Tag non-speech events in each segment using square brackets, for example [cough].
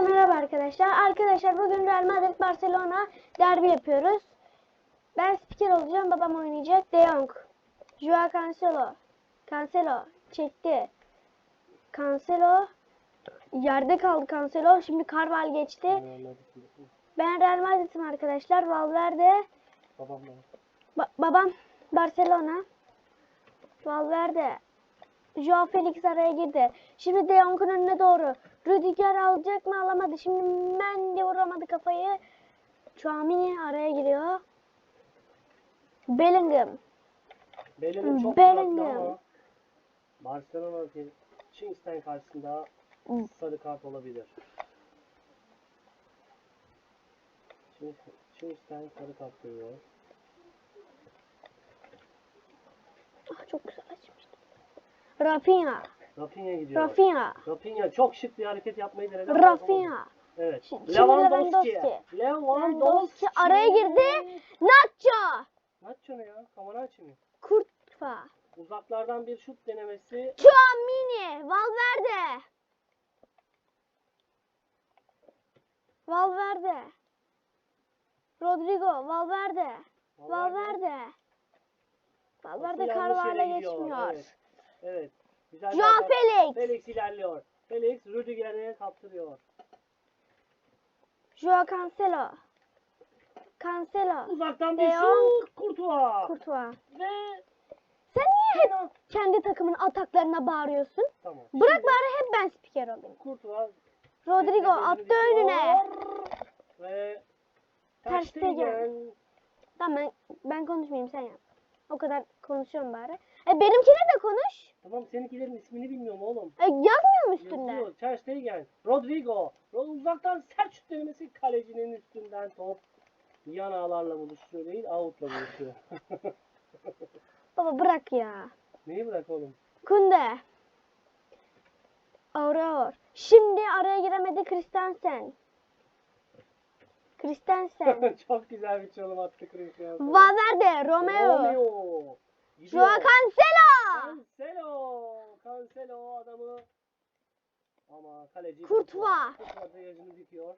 Herkese merhaba arkadaşlar. Arkadaşlar bugün Real Madrid Barcelona derbi yapıyoruz. Ben spiker olacağım. Babam oynayacak. De Jong. Joao Cancelo. Cancelo çekti. Cancelo yerde kaldı Cancelo. Şimdi Carval geçti. Ben Real Madrid'im arkadaşlar. Valverde Babam. Ba- babam Barcelona. Valverde. Joao Felix araya girdi. Şimdi De Jong'un önüne doğru. Rüdiger alacak mı alamadı. Şimdi Mendy vuramadı kafayı. Chouamini araya giriyor. Bellingham. Bellingham çok Bellingham. Barcelona'daki Kingston karşısında sarı kart olabilir. Kingston sarı kart görüyor. Ah, çok güzel. Rafinha. Rafinha gidiyor. Rafinha. Rafinha çok şık bir hareket yapmayı denedi. Rafinha. Evet. Şimdi Lewandowski. Lewandowski. Araya girdi. Nacho. Nacho ne ya? Kamaraçi mi? Kurtva. Uzaklardan bir şut denemesi. Chouamini, Valverde. Valverde. Rodrigo, Valverde. Valverde. Valverde yere gidiyor? geçmiyor. Evet. Evet. Güzel Joao atak. Felix. Felix ilerliyor. Felix Rüdiger'e kaptırıyor. Joao Cancelo. Cancelo. Uzaktan bir De Jong. şut. Kurtuğa. Kurtuğa. Ve Sen niye hep kendi takımın ataklarına bağırıyorsun? tamam. Bırak Şimdi bari hep ben spiker olayım. Kurtuğa. Rodrigo attı önüne. Ve Ter Stegen. Stegen. Tamam ben, ben konuşmayayım sen yap. O kadar konuşuyorum bari. E benimkine de konuş. Tamam seninkilerin ismini bilmiyorum oğlum. E, yazmıyor mu üstünde? Yazıyor. Ter Stegen. Rodrigo. Ro- Uzaktan sert şut denemesi kalecinin üstünden top yan ağlarla buluşuyor değil outla buluşuyor. [laughs] Baba bırak ya. Neyi bırak oğlum? Kunde. Auror. Şimdi araya giremedi Christensen. Christensen. [laughs] Çok güzel bir çalım attı Cristiano. Valverde. Romeo. Romeo. Gidiyor. Joao Cancelo. Cancelo. Cancelo adamı. Ama kaleci Courtois. Courtois degajını dikiyor.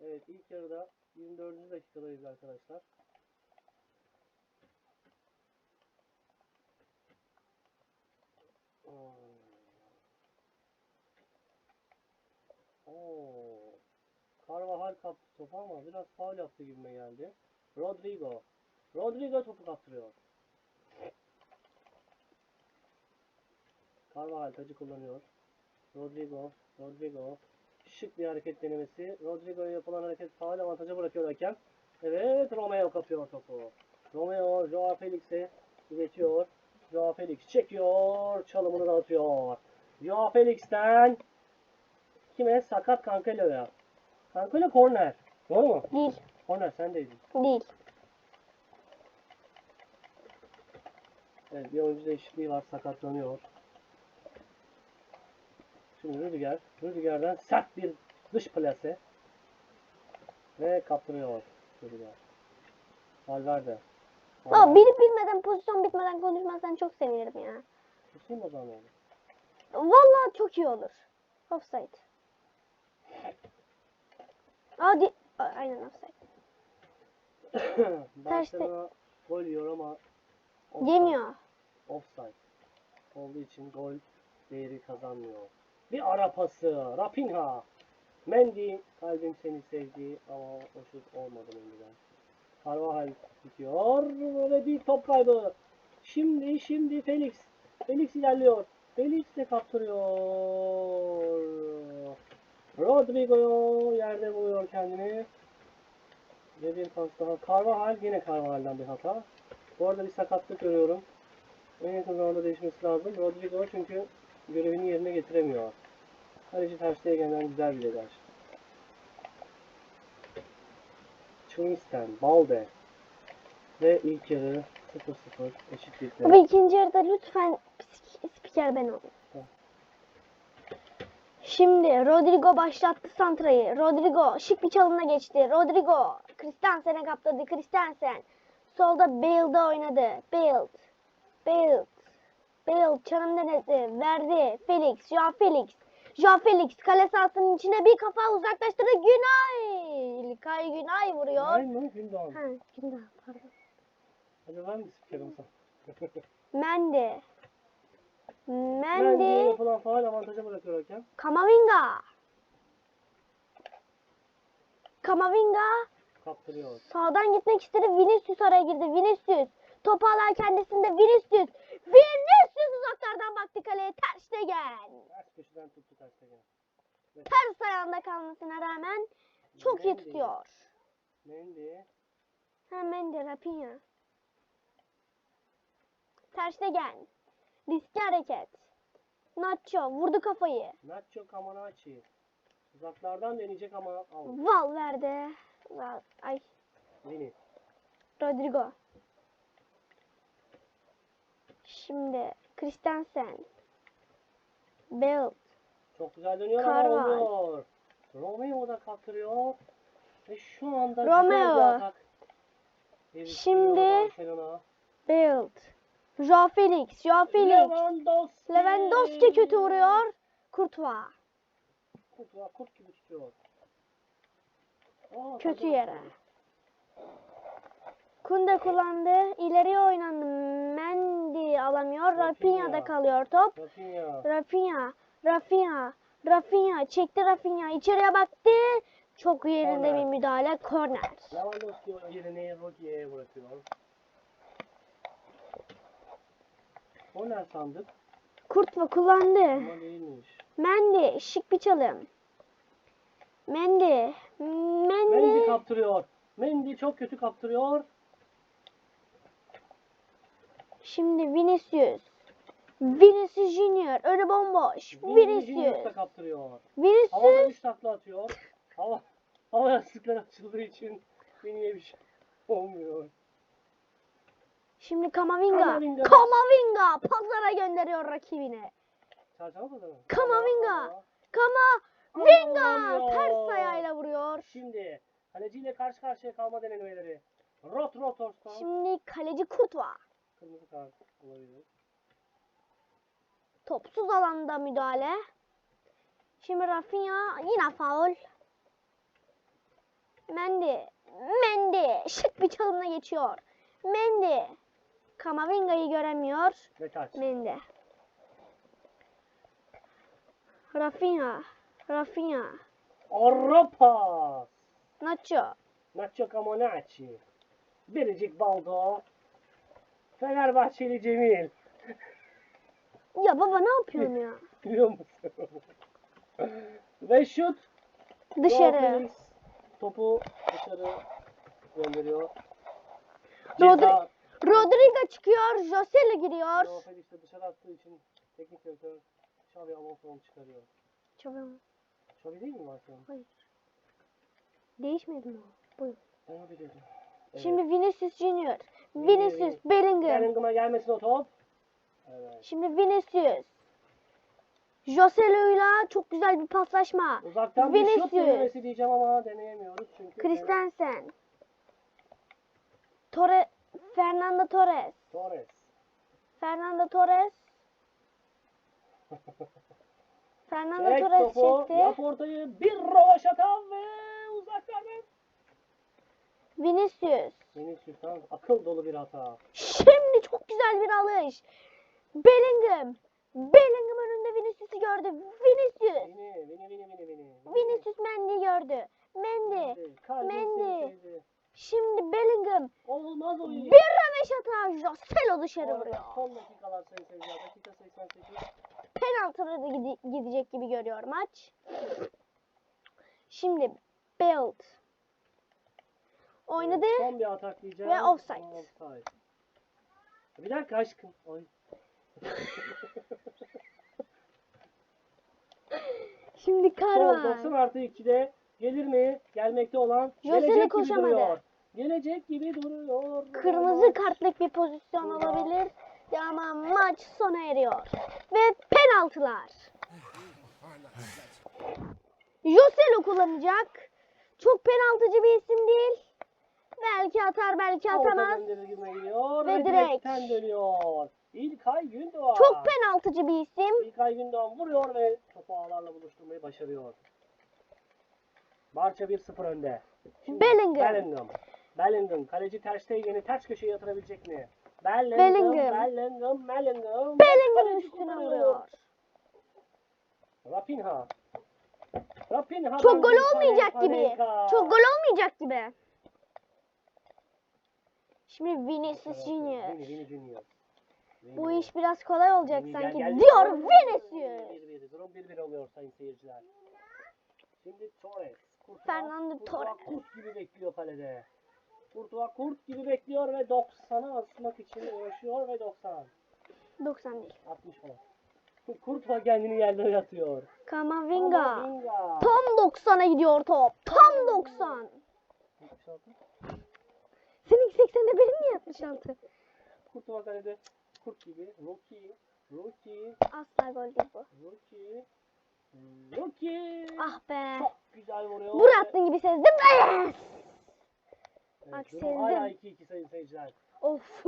Evet ilk yarıda 24. dakikadayız arkadaşlar. Hmm. Oo. Carvajal kaptı topu ama biraz faul yaptı gibime geldi. Rodrigo. Rodrigo topu kaptırıyor. Carvajal tacı kullanıyor. Rodrigo. Rodrigo. Şık bir hareket denemesi. Rodrigo'ya yapılan hareket faul avantaja bırakıyor hakem. Evet Romeo kapıyor topu. Romeo Joao Felix'e iletiyor. Joao Felix çekiyor. Çalımını da atıyor. Joao Felix'ten kime? Sakat Cancelo'ya. Cancelo korner. Doğru mu? Değil. Korner sendeydin. Değil. Evet bir oyuncu değişikliği var sakatlanıyor. Şimdi Rüdiger. Rüdiger'den sert bir dış plase. Ve kaptırıyor Rüdiger. Valverde. Baba bilip bilmeden pozisyon bitmeden konuşmazsan çok sevinirim ya. Susayım o zaman oğlum. Vallahi çok iyi olur. Offside. Hadi. Aynen offside. [clears throat] Barcelona gol yiyor ama offside. Yemiyor. Offside. Olduğu için gol değeri kazanmıyor. Bir ara pası. Rapinha. Mendy. Kalbim seni sevdi ama o şut olmadı Mendy'den. Carvajal bitiyor. Böyle bir top kaybı. Şimdi şimdi Felix. Felix ilerliyor. Felix de kaptırıyor. Rodrigo yerde buluyor kendini. Ve bir pas daha. Carvajal yine Carvajal'dan bir hata. Bu arada bir sakatlık görüyorum. En yakın zamanda değişmesi lazım. Rodrigo çünkü görevini yerine getiremiyor. Kaleci Ter Stegen'den güzel bir degaj. Chunistan, Balde ve ilk yarı 0-0 eşitlikle. Baba ikinci yarıda lütfen sp- spiker ben olayım. Şimdi Rodrigo başlattı santrayı. Rodrigo şık bir çalımla geçti. Rodrigo Christensen'e kaptırdı. Christensen solda Bale'da oynadı. Bale. Bale. Bale çalım denedi. Verdi. Felix. Joao Felix. Joao Felix kale sahasının içine bir kafa uzaklaştırdı. Günay. İlkay Günay vuruyor. Ay mı? Gündoğan. Ha, Günay pardon. Hadi var mı spikerim sana? Mendy. Mendy Mendy. yapılan faal avantaja bırakıyor hakem. Kamavinga. Kamavinga Kaptırıyor. sağdan gitmek istedi. Vinicius araya girdi. Vinicius. Topu alan kendisinde Vinicius. Vinicius uzaklardan baktı kaleye. Ter Stegen. Ters köşeden tuttu ters gene. Ters ayağında kalmasına rağmen çok iyi Mendy. tutuyor. Mendy. Ha Mendy, Rapinha. Ter Stegen. Riskli hareket. Nacho vurdu kafayı. Nacho Comaneci. Uzaklardan deneyecek ama al. Valverde. Val Ay Vini. Rodrigo. Şimdi Christensen. Bale. Çok güzel dönüyor ama olmuyor. Romeo da kaptırıyor. Ve şu anda Romeo. güzel bir atak. Şimdi- Barcelona. Bale. Joao Felix. Joao Felix. Lewandowski. Lewandowski kötü vuruyor. Courtois. Kurt, var, kurt gibi tutuyor. Aa, Kötü taca yere. Kunde kullandı. İleriye oynandı. Mendy alamıyor. Rafinha. Rafinha'da kalıyor top. Rafinha. Rafinha. Rafinha. Rafinha. Çekti Rafinha. İçeriye baktı. Çok yerinde Korner. bir müdahale. Korner. Lewandowski yerini Rodri'ye bırakıyor. Korner sandık Kurtva kullandı. Mendy. Şık bir çalım. Mendy. Mendy Mendy. kaptırıyor. Mendy çok kötü kaptırıyor. Şimdi Vinicius. Vinicius Junior. Önü bomboş. Vinicius Vinicius. kaptırıyor. Havada Vinicius. 3 takla atıyor. Hava, hava yastıkları açıldığı için Vinny'e bir şey olmuyor. Şimdi Kamavinga. Kamavinga. Kamavinga. Pazara gönderiyor rakibine. Çarşamba pazarı. Kamavinga. Aman Kamavinga. Ya. Ters ayağıyla vuruyor. Şimdi kaleciyle karşı karşıya kalma denemeleri. Rot Rotors'tan Şimdi kaleci Kurtva. Kırmızı kart olabilir. Topsuz alanda müdahale. Şimdi Rafinha yine faul. Mendy. Mendy. Şık bir çalımla geçiyor. Mendy. Kamavinga'yı göremiyor. Mendy. Rafinha. Rafinha. Avrupa. Nacho. Nacho Comaneci. Biricik Baldo. Fenerbahçeli Cemil. Ya baba ne yapıyorsun ya? [laughs] Biliyor musun? Ve şut. Dışarı. Topu dışarı gönderiyor. Rodri-. Rodrigo çıkıyor. Joselu giriyor. Joao Felix de dışarı attığı için teknik direktör Xavi Alonso'nu çıkarıyor. Çabuk. Xavi değil mi Barcelona? Hayır. Değişmedi mi o? Buyur. Ben o biliyordum. Evet. Şimdi Vinicius Junior. Vini, Vinicius Vini. Bellingham. Bellingham'a gelmesin o top. Evet. Şimdi Vinicius. Joselu'yla çok güzel bir paslaşma. Uzaktan bir şut Vinicius. denemesi diyeceğim ama deneyemiyoruz çünkü. Christensen. Torre Fernando Torres. Torres. Fernando Torres. [laughs] Fernando Çek Torres topu. çekti. Yap ortayı. Bir rovaşata ve. Vinicius. Vinicius'tan akıl dolu bir hata. Şimdi çok güzel bir alış. Bellingham. Bellingham önünde Vinicius'u gördü. Vinicius. Vini, Vini, Vini, Vini, Vini. Vinicius Mendy'yi gördü. Mendy. Mendy. Şimdi Bellingham. Olmaz o. Bir röveşata. Joselo dışarı vuruyor. Son dakikalar sayın seyirciler. Dakika 88. Penaltıda da gide- gidecek gibi görüyor maç. Şimdi Belt. Oynadı. Son bir atak diyeceğim. Ve offside. Offside. Bir dakika aşkım. Ay. [laughs] Şimdi kar Son var. 90 artı 2'de gelir mi? Gelmekte olan Josele gelecek gibi duruyor. Gelecek gibi duruyor. Kırmızı kartlık bir pozisyon olabilir. Ama maç sona eriyor. Ve penaltılar. Joselo kullanacak. Çok penaltıcı bir isim değil. Belki atar belki atamaz. Ve direkt. direkten dönüyor. İlkay Gündoğan. Çok penaltıcı bir isim. İlkay Gündoğan vuruyor ve topu ağlarla buluşturmayı başarıyor. Barça 1-0 önde. Bellingham. Bellingham. Bellingham. Kaleci Ter Stegen'i ters köşeye yatırabilecek mi? Bellingham. Bellingham. Bellingham. Bellingham. Bellingham üstüne vuruyor. Rafinha. Rafinha. Çok gol olmayacak gibi. Çok gol olmayacak gibi. Şimdi Vinicius Junior. Vini, Vini Junior. Bu iş biraz kolay olacak Vini sanki. gel, gel. Diyor Vinicius. 1-1. Durum 1-1 oluyor sayın seyirciler. Şimdi Torres. Kurtuğa, Fernando Kurtuğa Torres. kurt gibi bekliyor kalede. Kurtuğa kurt gibi bekliyor ve 90'a asmak için uğraşıyor ve 90. 90 değil. 60 falan. Kurtuğa kendini yerlere yatıyor. Kamavinga. Kamavinga. Tam 90'a gidiyor top. Tam 90. 66. Senin 80'de benim mi 66? Kurtuğa kalede kurt gibi. Rocky. Rocky. Asla gol değil bu. Rocky. Rocky. Ah be. Çok güzel vuruyor. Vur attın gibi sezdim. Evet, Bak sevdim. hala 2-2 sayın seyirciler. Of.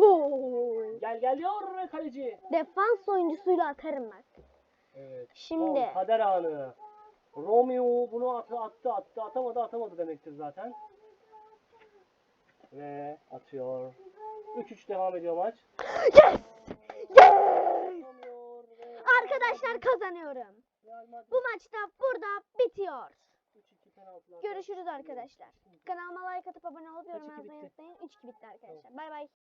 Gel gel diyor ve kaleci. Defans oyuncusuyla atarım bak. Evet. Şimdi. kader anı. Romeo bunu attı attı attı atamadı atamadı demektir zaten. Ve atıyor. 3-3 devam ediyor maç. Yes! Yes! Arkadaşlar kazanıyorum. Bu maçta burada bitiyor. 3-2. Görüşürüz arkadaşlar. Kanalıma like atıp abone olup yorum Kaç iki yazmayı bitti? unutmayın. 3 bitti arkadaşlar. Bay bay.